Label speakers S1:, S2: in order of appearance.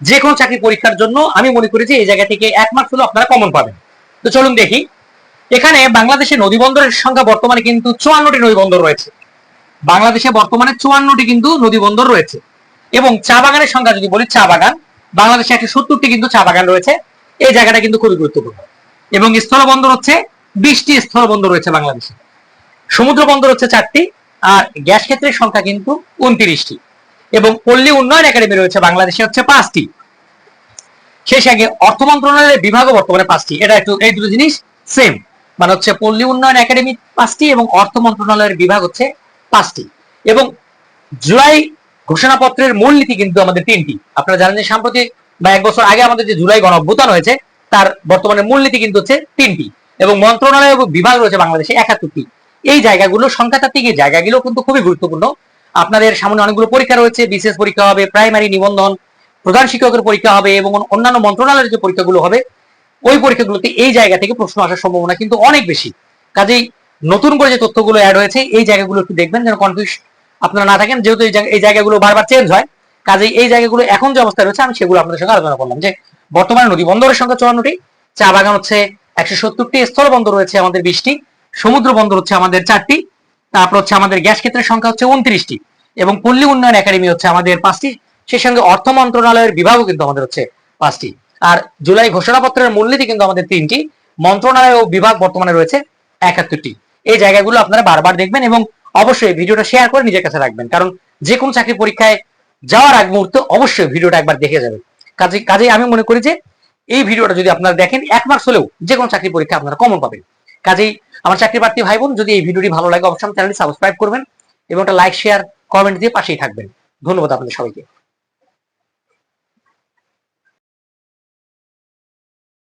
S1: যে কোনো চাকরি পরীক্ষার জন্য আমি মনে করি যে এই জায়গা থেকে এক মার্কস হলেও আপনারা কমন পাবেন। তো চলুন দেখি। এখানে বাংলাদেশে নদী বন্দরের সংখ্যা বর্তমানে কিন্তু চুয়ান্নটি নদী বন্দর রয়েছে। বাংলাদেশে বর্তমানে চুয়ান্নটি কিন্তু নদী বন্দর রয়েছে। এবং চা বাগানের সংখ্যা যদি বলি, চা বাগান, বাংলাদেশে একশো সত্তরটি কিন্তু চা বাগান রয়েছে। এই জায়গাটা কিন্তু খুবই গুরুত্বপূর্ণ। এবং স্থলবন্দর হচ্ছে বিশটি স্থলবন্দর রয়েছে বাংলাদেশে। সমুদ্র বন্দর হচ্ছে চারটি, আর গ্যাস ক্ষেত্রের সংখ্যা কিন্তু উনত্রিশটি। এবং পল্লী উন্নয়ন একাডেমি রয়েছে বাংলাদেশে, হচ্ছে পাঁচটি। সেই সঙ্গে অর্থ মন্ত্রণালয়ের বিভাগও বর্তমানে পাঁচটি। এটা একটু, এই দুটো জিনিস সেম মানে হচ্ছে পল্লী উন্নয়ন একাডেমি পাঁচটি এবং অর্থ মন্ত্রণালয়ের বিভাগ হচ্ছে পাঁচটি। এবং জুলাই ঘোষণাপত্রের মূলনীতি কিন্তু আমাদের তিনটি। আপনারা জানেন যে সাম্প্রতি বা এক বছর আগে আমাদের যে জুলাই গণ হয়েছে, তার বর্তমানে মূলনীতি কিন্তু হচ্ছে তিনটি। এবং মন্ত্রণালয় এবং বিভাগ রয়েছে বাংলাদেশে একাত্তরটি। এই জায়গাগুলো সংখ্যাতাত্ত্বিক, এই জায়গাগুলো কিন্তু খুবই গুরুত্বপূর্ণ। আপনাদের সামনে অনেকগুলো পরীক্ষা রয়েছে, বিশেষ পরীক্ষা হবে প্রাইমারি নিবন্ধন, প্রধান শিক্ষকের পরীক্ষা হবে এবং অন্যান্য মন্ত্রণালয়ের যে পরীক্ষাগুলো হবে, ওই পরীক্ষাগুলোতে এই জায়গা থেকে প্রশ্ন আসার সম্ভাবনা কিন্তু অনেক বেশি। কাজেই নতুন করে যে তথ্যগুলো অ্যাড হয়েছে, এই জায়গাগুলো একটু দেখবেন যেন কনফিউজ আপনারা না থাকেন। যেহেতু এই জায়গাগুলো বারবার চেঞ্জ হয়, কাজেই এই জায়গাগুলো এখন যে অবস্থায় রয়েছে, আমি সেগুলো আপনাদের সঙ্গে আলোচনা করলাম যে বর্তমানে নদী বন্দরের সংখ্যা চুয়ান্নটি, চা বাগান হচ্ছে একশো সত্তরটি, স্থল বন্দর রয়েছে আমাদের বিশটি, সমুদ্র বন্দর হচ্ছে আমাদের চারটি, তারপর হচ্ছে আমাদের গ্যাস ক্ষেত্রের সংখ্যা হচ্ছে উনত্রিশটি। এবং পল্লী উন্নয়ন একাডেমি হচ্ছে আমাদের পাঁচটি। সেই সঙ্গে অর্থ মন্ত্রণালয়ের বিভাগও কিন্তু আমাদের হচ্ছে পাঁচটি। আর জুলাই ঘোষণাপত্রের মূলনীতি কিন্তু আমাদের তিনটি। মন্ত্রণালয় ও বিভাগ বর্তমানে রয়েছে একাত্তরটি। এই জায়গাগুলো আপনারা বারবার দেখবেন এবং অবশ্যই ভিডিওটা শেয়ার করে নিজের কাছে রাখবেন। কারণ যে কোনো চাকরি পরীক্ষায় যাওয়ার আগ মুহূর্তে অবশ্যই ভিডিওটা একবার দেখে যাবেন। কাজে কাজেই আমি মনে করি যে এই ভিডিওটা যদি আপনারা দেখেন, এক মাস হলেও যে কোনো চাকরি পরীক্ষা আপনারা কমন পাবেন। কাজেই আমার চাকরি প্রার্থী ভাই বোন, যদি এই ভিডিওটি ভালো লাগে, অবশ্যই চ্যানেলটি সাবস্ক্রাইব করবেন এবং একটা লাইক শেয়ার কমেন্ট দিয়ে পাশেই থাকবেন। ধন্যবাদ আপনাদের সবাইকে।